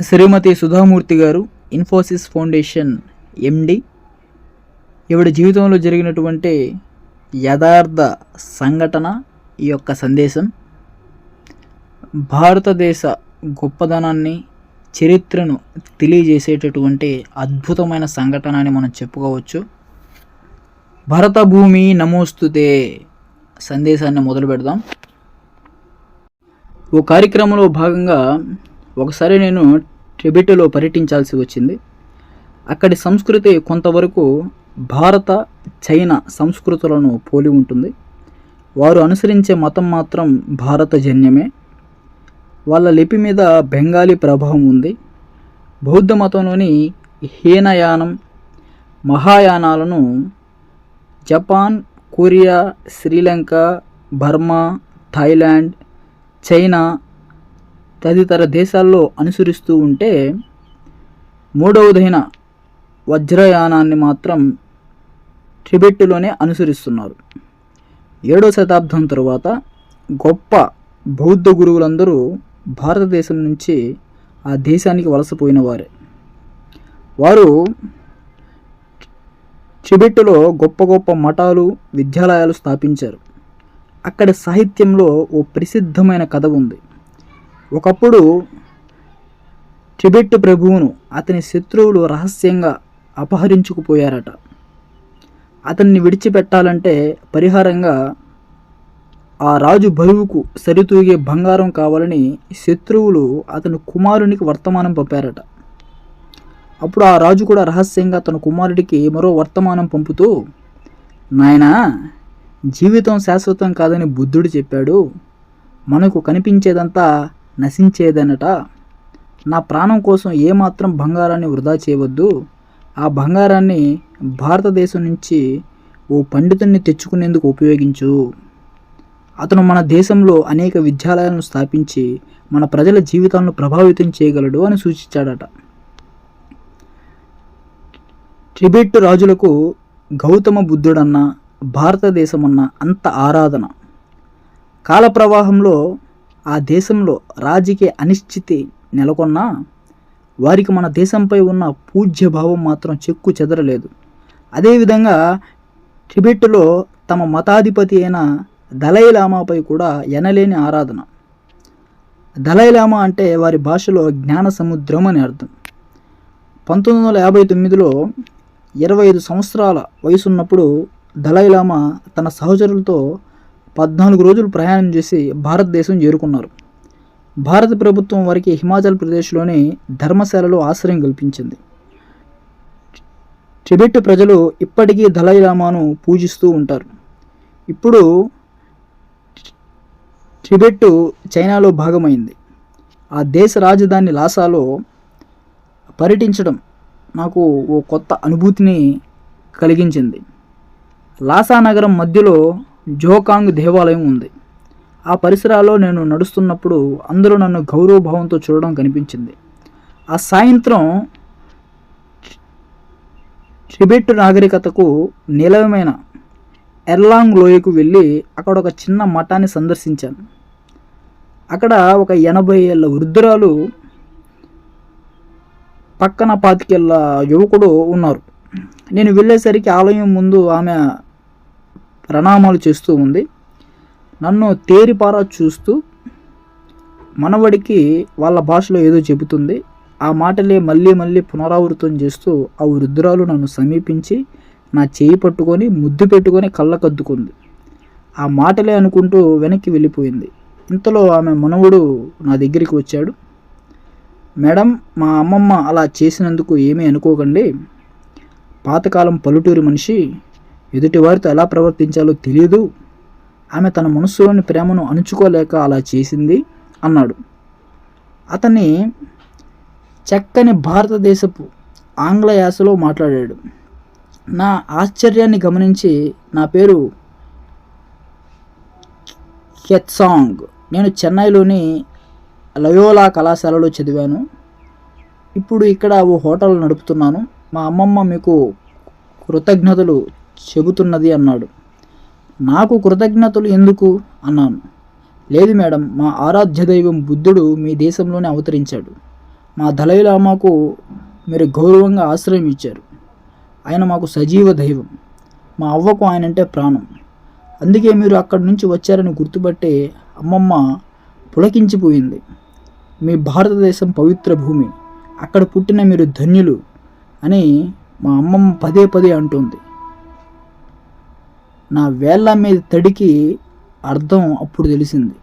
శ్రీమతి సుధామూర్తి గారు ఇన్ఫోసిస్ ఫౌండేషన్ ఎండి. ఇవిడ జీవితంలో జరిగినటువంటి యథార్థ సంఘటన ఈ యొక్క సందేశం. భారతదేశ గొప్పదనాన్ని చరిత్రను తెలియజేసేటటువంటి అద్భుతమైన సంఘటన అని మనం చెప్పుకోవచ్చు. భరత భూమి నమోస్తుతే సందేశాన్ని మొదలు పెడదాం ఓ కార్యక్రమంలో భాగంగా ఒకసారి నేను టిబెట్లో పర్యటించాల్సి వచ్చింది. అక్కడి సంస్కృతి కొంతవరకు భారత చైనా సంస్కృతులను పోలి ఉంటుంది. వారు అనుసరించే మతం మాత్రం భారత జన్యమే. వాళ్ళ లిపి మీద బెంగాలీ ప్రభావం ఉంది. బౌద్ధ మతంలోని హీనయానం మహాయానాలను Japan Korea Sri Lanka Burma Thailand China తదితర దేశాల్లో అనుసరిస్తూ ఉంటే మూడవదైన వజ్రయానాన్ని మాత్రం టిబెట్లోనే అనుసరిస్తున్నారు. ఏడో శతాబ్దం తరువాత గొప్ప బౌద్ధ గురువులందరూ భారతదేశం నుంచి ఆ దేశానికి వలసపోయిన వారే. వారు టిబెట్లో గొప్ప గొప్ప మఠాలు విద్యాలయాలు స్థాపించారు. అక్కడ సాహిత్యంలో ఓ ప్రసిద్ధమైన కథ ఉంది. ఒకప్పుడు టిబెట్ ప్రభువును అతని శత్రువులు రహస్యంగా అపహరించుకుపోయారట. అతన్ని విడిచిపెట్టాలంటే పరిహారంగా ఆ రాజు బరువుకు సరితూగే బంగారం కావాలని శత్రువులు అతని కుమారునికి వర్తమానం పంపారట. అప్పుడు ఆ రాజు కూడా రహస్యంగా తన కుమారుడికి మరో వర్తమానం పంపుతూ నాయనా జీవితం శాశ్వతం కాదని బుద్ధుడు చెప్పాడు. మనకు కనిపించేదంతా నశించేదనట. నా ప్రాణం కోసం ఏమాత్రం బంగారాన్ని వృధా చేయవద్దు. ఆ బంగారాన్ని భారతదేశం నుంచి ఓ పండితుడిని తెచ్చుకునేందుకు ఉపయోగించు. అతను మన దేశంలో అనేక విద్యాలయాలను స్థాపించి మన ప్రజల జీవితాలను ప్రభావితం చేయగలడు అని సూచించాడట. టిబెట్ రాజులకు గౌతమ బుద్ధుడన్న భారతదేశమన్న అంత ఆరాధన. కాలప్రవాహంలో ఆ దేశంలో రాజకీయ అనిశ్చితి నెలకొన్నా వారికి మన దేశంపై ఉన్న పూజ్య భావం మాత్రం చెక్కు చెదరలేదు. అదేవిధంగా టిబెట్లో తమ మతాధిపతి అయిన దలైలామాపై కూడా ఎనలేని ఆరాధన. దలైలామా అంటే వారి భాషలో జ్ఞాన సముద్రం అని అర్థం. పంతొమ్మిది వందల యాభై తొమ్మిదిలో ఇరవై ఐదు సంవత్సరాల వయసున్నప్పుడు దలైలామా తన సహచరులతో పద్నాలుగు రోజులు ప్రయాణం చేసి భారతదేశం చేరుకున్నారు. భారత ప్రభుత్వం వారికి హిమాచల్ ప్రదేశ్లోని ధర్మశాలలో ఆశ్రయం కల్పించింది. టిబెట్ ప్రజలు ఇప్పటికీ దలైలామాను పూజిస్తూ ఉంటారు. ఇప్పుడు టిబెట్ చైనాలో భాగమైంది. ఆ దేశ రాజధాని లాసాలో పర్యటించడం నాకు ఓ కొత్త అనుభూతిని కలిగించింది. లాసా నగరం మధ్యలో జోకాంగ్ దేవాలయం ఉంది. ఆ పరిసరాల్లో నేను నడుస్తున్నప్పుడు అందరూ నన్ను గౌరవభావంతో చూడడం కనిపించింది. ఆ సాయంత్రం టిబెట్ నాగరికతకు నిలవమైన ఎర్లాంగ్ లోయకు వెళ్ళి అక్కడ ఒక చిన్న మఠాన్ని సందర్శించాను. అక్కడ ఒక ఎనభై ఏళ్ళ వృద్ధురాలు పక్కన పాతికేళ్ళ యువకుడు ఉన్నారు. నేను వెళ్ళేసరికి ఆలయం ముందు ఆమె ప్రణామాలు చేస్తూ ఉంది. నన్ను తేరిపారా చూస్తూ మనవడికి వాళ్ళ భాషలో ఏదో చెబుతుంది. ఆ మాటలే మళ్ళీ మళ్ళీ పునరావృతం చేస్తూ ఆ వృద్ధురాలు నన్ను సమీపించి నా చేయి పట్టుకొని ముద్దు పెట్టుకొని కళ్ళకద్దుకుంది. ఆ మాటలే అనుకుంటూ వెనక్కి వెళ్ళిపోయింది. ఇంతలో ఆమె మనవడు నా దగ్గరికి వచ్చాడు. మేడం మా అమ్మమ్మ అలా చేసినందుకు ఏమీ అనుకోకండి. పాతకాలం పల్లెటూరి మనిషి ఎదుటి వారితో ఎలా ప్రవర్తించాలో తెలియదు ఆమె తన మనస్సులోని ప్రేమను అణుచుకోలేక అలా చేసింది అన్నాడు. అతన్ని చక్కని భారతదేశపు ఆంగ్ల యాసలో మాట్లాడాడు. నా ఆశ్చర్యాన్ని గమనించి నా పేరు కెత్సాంగ్. నేను చెన్నైలోని లయోలా కళాశాలలో చదివాను. ఇప్పుడు ఇక్కడ ఓ హోటల్ నడుపుతున్నాను. మా అమ్మమ్మ మీకు కృతజ్ఞతలు చెబుతున్నది అన్నాడు. నాకు కృతజ్ఞతలు ఎందుకు? అన్నాను. లేదు మేడం మా ఆరాధ్య దైవం బుద్ధుడు మీ దేశంలోనే అవతరించాడు. మా దళైలామాకు మీరు గౌరవంగా ఆశ్రయం ఇచ్చారు. ఆయన మాకు సజీవ దైవం. మా అవ్వకు ఆయన అంటే ప్రాణం. అందుకే మీరు అక్కడి నుంచి వచ్చారని గుర్తుపట్టే అమ్మమ్మ పులకించిపోయింది. మీ భారతదేశం పవిత్ర భూమి. అక్కడ పుట్టిన మీరు ధన్యులు అని మా అమ్మమ్మ పదే పదే అంటుంది. నా వేళ్ళ మీద తడికి అర్థం అప్పుడు తెలిసింది.